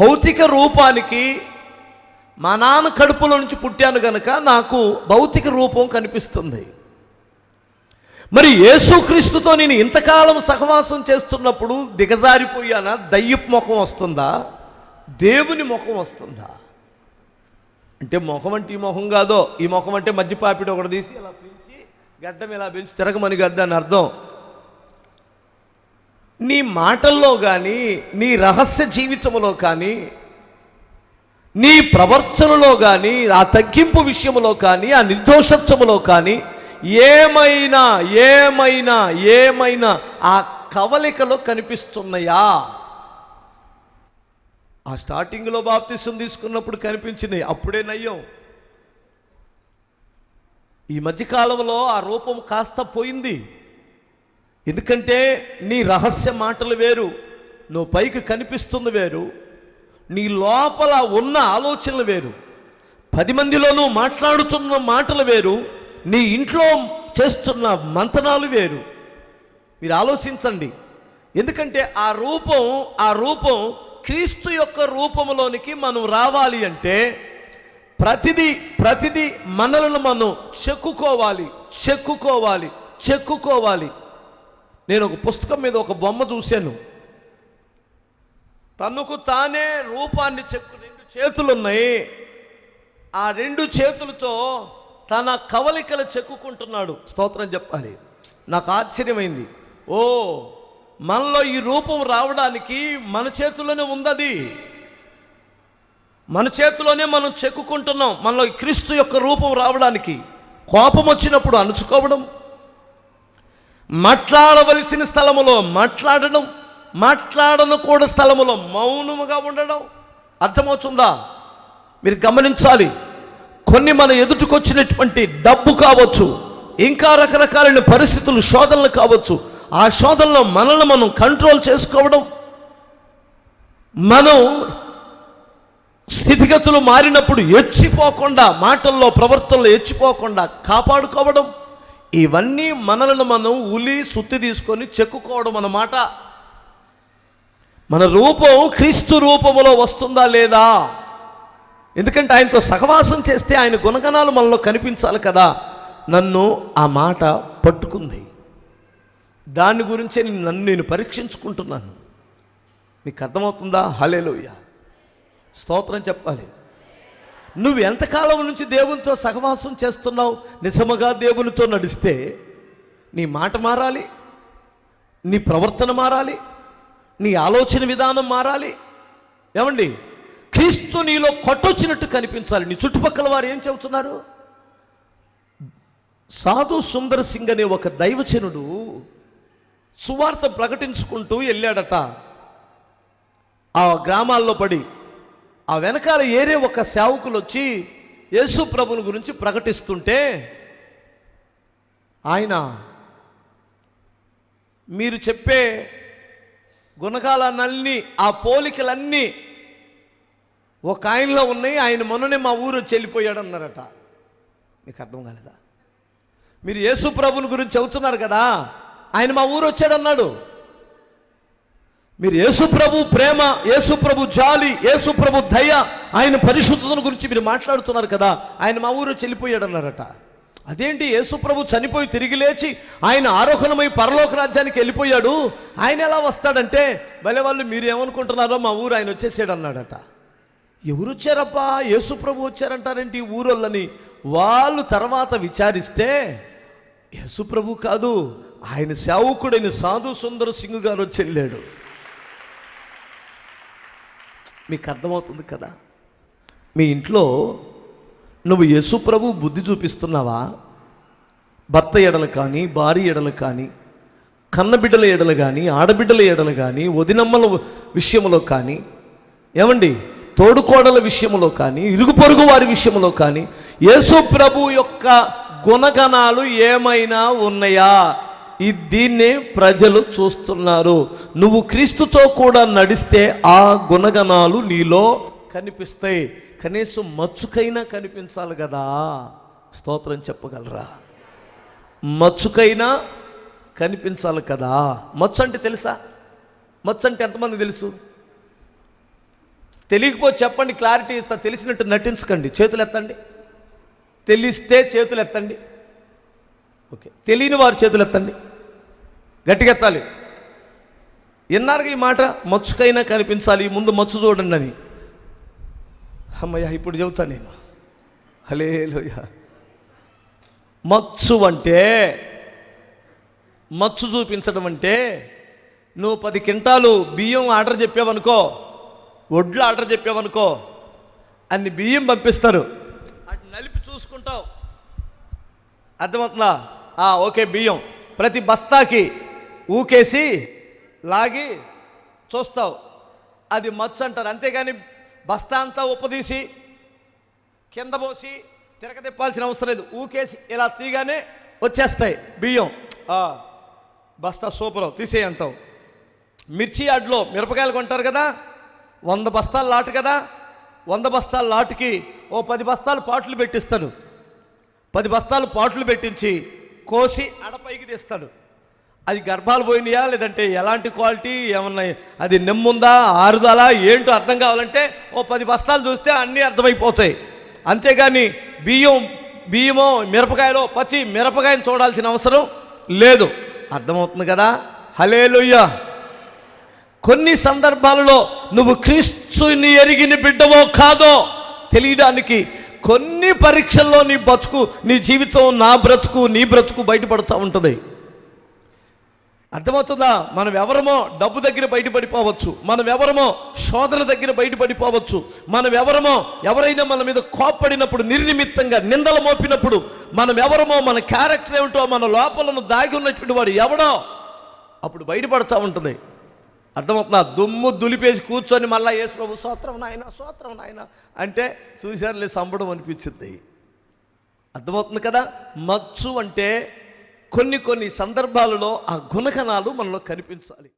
భౌతిక రూపానికి మా నాన్న కడుపులో నుంచి పుట్టాను కనుక నాకు భౌతిక రూపం కనిపిస్తుంది. మరి యేసుక్రీస్తుతో నేను ఇంతకాలం సహవాసం చేస్తున్నప్పుడు దిగజారిపోయానా? దయ్యపు ముఖం వస్తుందా? దేవుని ముఖం వస్తుందా? అంటే ముఖం అంటే ఈ ముఖం కాదో? ఈ ముఖం అంటే మధ్య పాపిడి ఒకటి తీసి ఇలా పెంచి గడ్డం ఇలా పెంచి తిరగమని గడ్డ అని అర్థం. నీ మాటల్లో కానీ నీ రహస్య జీవితంలో కానీ నీ ప్రవర్తనలో కానీ ఆ తగ్గింపు విషయంలో కానీ ఆ నిర్దోషత్వములో కానీ ఏమైనా ఏమైనా ఏమైనా ఆ కవలికలో కనిపిస్తున్నాయా? ఆ స్టార్టింగ్లో బాప్తిసం తీసుకున్నప్పుడు కనిపించినాయి అప్పుడే నయ్యం. ఈ మధ్యకాలంలో ఆ రూపం కాస్త పోయింది. ఎందుకంటే నీ రహస్య మాటలు వేరు నువ్వు పైకి కనిపిస్తుంది వేరు నీ లోపల ఉన్న ఆలోచనలు వేరు పది మందిలోనూ మాట్లాడుతున్న మాటలు వేరు నీ ఇంట్లో చేస్తున్న మంతనాలు వేరు. మీరు ఆలోచించండి. ఎందుకంటే ఆ రూపం ఆ రూపం క్రీస్తు యొక్క రూపంలోనికి మనం రావాలి అంటే ప్రతిదీ ప్రతిదీ మనలను మనం చెక్కుకోవాలి చెక్కుకోవాలి చెక్కుకోవాలి. నేను ఒక పుస్తకం మీద ఒక బొమ్మ చూశాను. తనకు తానే రూపాన్ని చెక్కు రెండు చేతులు ఉన్నాయి ఆ రెండు చేతులతో తన కవలికలు చెక్కుకుంటున్నాడు. స్తోత్రం చెప్పాలి. నాకు ఆశ్చర్యమైంది. ఓ మనలో ఈ రూపం రావడానికి మన చేతుల్లోనే ఉందది. మన చేతిలోనే మనం చెక్కుకుంటున్నాం. మనలో ఈ క్రీస్తు యొక్క రూపం రావడానికి కోపం వచ్చినప్పుడు అణుచుకోవడం మాట్లాడవలసిన స్థలములో మాట్లాడడం మాట్లాడనకూడ స్థలములో మౌనముగా ఉండడం అర్థమవుతుందా? మీరు గమనించాలి కొన్ని మన ఎదుటికొచ్చినటువంటి డబ్బు కావచ్చు ఇంకా రకరకాలైన పరిస్థితులు శోధనలు కావచ్చు ఆ శోధనలో మనల్ని మనం కంట్రోల్ చేసుకోవడం మనం స్థితిగతులు మారినప్పుడు ఎచ్చిపోకుండా మాటల్లో ప్రవర్తనలో ఎచ్చిపోకుండా కాపాడుకోవడం ఇవన్నీ మనలను మనం ఉలి సుత్తి తీసుకొని చెక్కుకోవడం అన్నమాట. మన రూపం క్రీస్తు రూపములో వస్తుందా లేదా? ఎందుకంటే ఆయనతో సహవాసం చేస్తే ఆయన గుణగణాలు మనలో కనిపించాలి కదా. నన్ను ఆ మాట పట్టుకుంది. దాని గురించే నేను నన్ను నేను పరీక్షించుకుంటున్నాను. నీకు అర్థమవుతుందా? హలేలోయ స్తోత్రం చెప్పాలి. నువ్వు ఎంతకాలం నుంచి దేవునితో సహవాసం చేస్తున్నావు? నిజముగా దేవునితో నడిస్తే నీ మాట మారాలి నీ ప్రవర్తన మారాలి నీ ఆలోచన విధానం మారాలి. ఏమండి? క్రీస్తు నీలో కొట్టొచ్చినట్టు కనిపించాలి. నీ చుట్టుపక్కల వారు ఏం చెబుతున్నారు? సాధు సుందర్ సింగ్ అనే ఒక దైవచనుడు సువార్త ప్రకటించుకుంటూ వెళ్ళాడట. ఆ గ్రామాల్లో పడి ఆ వెనకాల ఏరే ఒక సేవకులు వచ్చి యేసు ప్రభుని గురించి ప్రకటిస్తుంటే ఆయన మీరు చెప్పే గుణకాలన్నీ ఆ పోలికలన్నీ ఒక ఆయనలో ఉన్నాయి ఆయన మొన్ననే మా ఊరు చెల్లిపోయాడు అన్నారట మీకు అర్థం కాలేదా? మీరు యేసు ప్రభుని గురించి చెబుతున్నారు కదా ఆయన మా ఊరు వచ్చాడన్నాడు మీరు యేసుప్రభు ప్రేమ యేసుప్రభు జాలి యేసుప్రభు దయ ఆయన పరిశుద్ధతను గురించి మీరు మాట్లాడుతున్నారు కదా ఆయన మా ఊరు చెల్లిపోయాడు అన్నారట అదేంటి యేసుప్రభు చనిపోయి తిరిగి లేచి ఆయన ఆరోహణమై పరలోక రాజ్యానికి వెళ్ళిపోయాడు. ఆయన ఎలా వస్తాడంటే భలే వాళ్ళు మీరు ఏమనుకుంటున్నారో మా ఊరు ఆయన వచ్చేసాడు అన్నాడట ఎవరు వచ్చారబ్బా? యేసుప్రభు వచ్చారంటారంటే వచ్చారంటారేంటి ఈ ఊరోళ్ళని? వాళ్ళు తర్వాత విచారిస్తే యేసుప్రభు కాదు ఆయన సేవకుడైన సాధు సుందర సింగ్ గారు వచ్చి వెళ్ళాడు. మీకు అర్థమవుతుంది కదా. మీ ఇంట్లో నువ్వు యేసు ప్రభు బుద్ధి చూపిస్తున్నావా? భర్త ఎడలు కానీ భార్య ఎడలు కానీ కన్నబిడ్డల ఎడలు కానీ ఆడబిడ్డల ఎడలు కానీ వదినమ్మల విషయంలో కానీ ఏమండి? తోడుకోడల విషయంలో కానీ ఇరుగు పొరుగు వారి విషయంలో కానీ యేసు ప్రభు యొక్క గుణగణాలు ఏమైనా ఉన్నాయా? ఈ దీన్నే ప్రజలు చూస్తున్నారు. నువ్వు క్రీస్తుతో కూడా నడిస్తే ఆ గుణగణాలు నీలో కనిపిస్తాయి. కనీసం మచ్చుకైనా కనిపించాలి కదా. స్తోత్రం చెప్పగలరా? మచ్చుకైనా కనిపించాలి కదా. మచ్చు అంటే తెలుసా? మచ్చు అంటే ఎంతమంది తెలుసు? తెలియకపోతే చెప్పండి క్లారిటీ ఇస్తా. తెలిసినట్టు నటించకండి. చేతులు ఎత్తండి. తెలిస్తే చేతులు ఎత్తండి. ఓకే. తెలియని వారు చేతులు ఎత్తండి. గట్టిగెత్తాలి. విన్నారుగా ఈ మాట మచ్చుకైనా కనిపించాలి ముందు మచ్చు చూడండి అని. అమ్మయ్య ఇప్పుడు చెబుతా నేను. హలే మచ్చు అంటే మచ్చు చూపించడం అంటే నువ్వు పది క్వింటాలు బియ్యం ఆర్డర్ చెప్పావనుకో వడ్లు ఆర్డర్ చెప్పావనుకో అన్ని బియ్యం పంపిస్తారు. అటు నలిపి చూసుకుంటావు. అర్థమవుతుందా? ఓకే బియ్యం. ప్రతి బస్తాకి ఊకేసి లాగి చూస్తావు. అది మచ్చు అంటారు. అంతేగాని బస్తా అంతా ఉప్పదీసి కింద పోసి తిరగతిప్పాల్సిన అవసరం లేదు. ఊకేసి ఇలా తీగానే వచ్చేస్తాయి బియ్యం. బస్తా సూపర్. తీసేయి అంటావు. మిర్చి అడ్లో మిరపకాయలు కొంటారు కదా వంద బస్తాల లాటు కదా వంద బస్తాల లాటుకి ఓ పది బస్తాలు పాటలు పెట్టిస్తాడు. పది బస్తాలు పాటలు పెట్టించి కోసి అడపైకి తీస్తాడు. అది గర్భాలు పోయినాయా? లేదంటే ఎలాంటి క్వాలిటీ? ఏమన్నా అది నెమ్ముందా? ఆరుదల? ఏంటో అర్థం కావాలంటే ఓ పది బస్తాలు చూస్తే అన్నీ అర్థమైపోతాయి. అంతేగాని బియ్యం బియ్యమో మిరపకాయలో పచ్చి మిరపకాయని చూడాల్సిన అవసరం లేదు. అర్థమవుతుంది కదా? హలేలుయ్యా కొన్ని సందర్భాలలో నువ్వు క్రీస్తుని ఎరిగిన బిడ్డవో కాదో తెలియడానికి కొన్ని పరీక్షల్లో నీ బతుకు నీ జీవితం నా బ్రతుకు నీ బ్రతుకు బయటపడుతూ ఉంటుంది. అర్థమవుతుందా? మనం ఎవరమో డబ్బు దగ్గర బయటపడిపోవచ్చు. మనం ఎవరమో శోధన దగ్గర బయటపడిపోవచ్చు. మనం ఎవరమో ఎవరైనా మన మీద కోప్పడినప్పుడు నిర్నిమిత్తంగా నిందలు మోపినప్పుడు మనం ఎవరమో మన క్యారెక్టర్ ఏమిటో మన లోపలను దాగి ఉన్నటువంటి వాడు ఎవడో అప్పుడు బయటపడుతూ ఉంటుంది. అర్థమవుతుందా? దుమ్ము దులిపేసి కూర్చొని మళ్ళీ యేసు ప్రభు సోత్రం నాయన సోత్రం నాయన అంటే చూశారులే సంబడం అనిపించింది. అర్థమవుతుంది కదా? మచ్చు అంటే కొన్ని కొన్ని సందర్భాలలో ఆ గుణగణాలు మనలో కనిపించాలి.